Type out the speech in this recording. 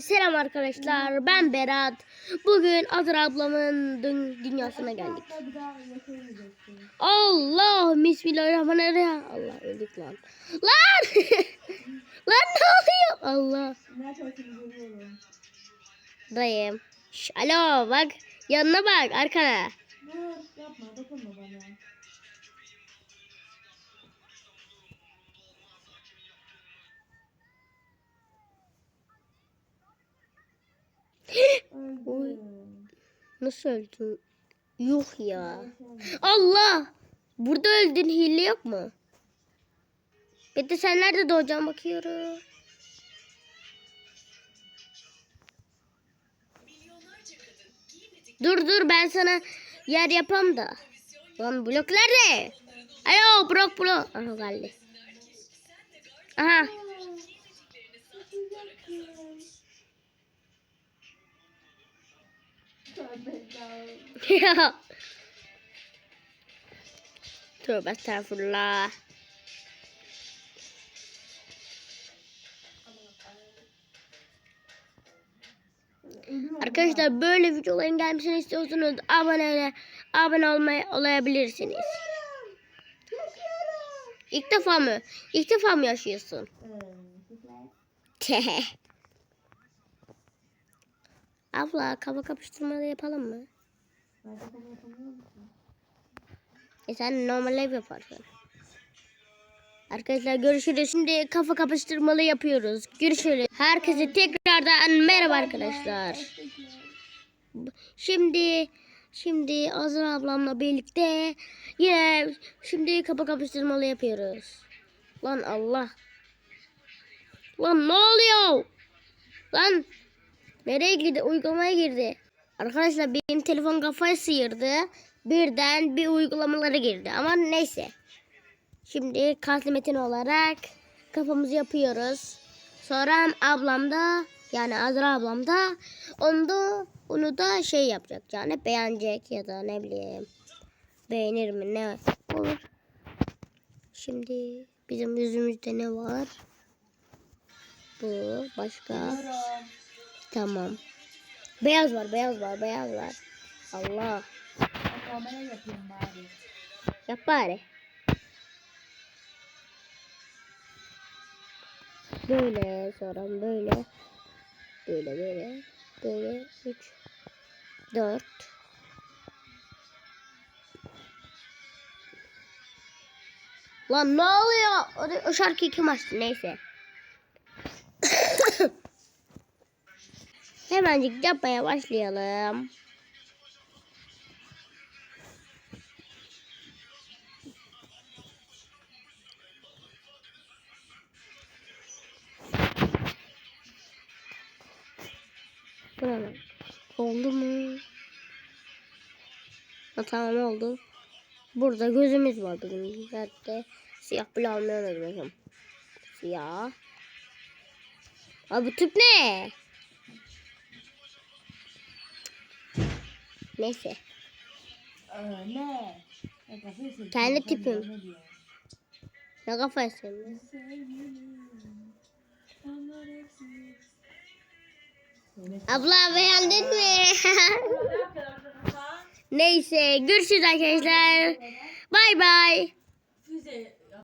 Selam arkadaşlar ben Berat. Bugün Azra ablamın dün- dünyasına geldik. Allah bismillahirrahmanirrahim. Allah öldük lan. Lan! lan ne oluyor? Allah. Dayım. Şş, alo bak yanına bak arkana. Yapma dokunma bana. Nasıl öldün? Yuh ya. Allah! Burada öldün hile yok mu? De sen nerede doğacaksın bakıyorum. Dur dur ben sana yer yapam da. Lan blok nerede? Alo blok blok. Aha geldi. Aha. Ya. Tövbe estağfurullah. Arkadaşlar böyle videoların gelmesini istiyorsanız abone abone olmaya olabilirsiniz. İlk defa mı? İlk defa mı yaşıyorsun? Abla kafa kapıştırmalı yapalım mı? Musun? E sen normal ev yaparsın. Arkadaşlar görüşürüz. Şimdi kafa kapıştırmalı yapıyoruz. Görüşürüz. Herkese tekrardan merhaba arkadaşlar. Şimdi şimdi Azra ablamla birlikte yine şimdi kafa kapıştırmalı yapıyoruz. Lan Allah. Lan ne oluyor? Lan nereye girdi? Uygulamaya girdi. Arkadaşlar benim telefon kafayı sıyırdı. Birden bir uygulamalara girdi. Ama neyse. Şimdi kaslı metin olarak kafamızı yapıyoruz. Sonra ablam da yani Azra ablam da onu da onu da şey yapacak yani beğenecek ya da ne bileyim beğenir mi ne olur. Şimdi bizim yüzümüzde ne var? Bu başka. Tamam. Beyaz var, beyaz var, beyaz var. Allah. Kamera yapayım bari. Yap bari. Böyle sonra böyle. Böyle böyle. Böyle. Üç. Dört. Lan ne oluyor? O, o şarkıyı kim açtı? Neyse. Hemencik yapmaya başlayalım. Tamam. Oldu mu? Ha, tamam oldu. Burada gözümüz var bizim. Zaten siyah bile unutmuşum. Siyah. Abi tip ne? Neyse. Ee, ne? Kendi tipim. ne Söyle. Abla beğendin mi? Neyse görüşürüz arkadaşlar. Bay bay.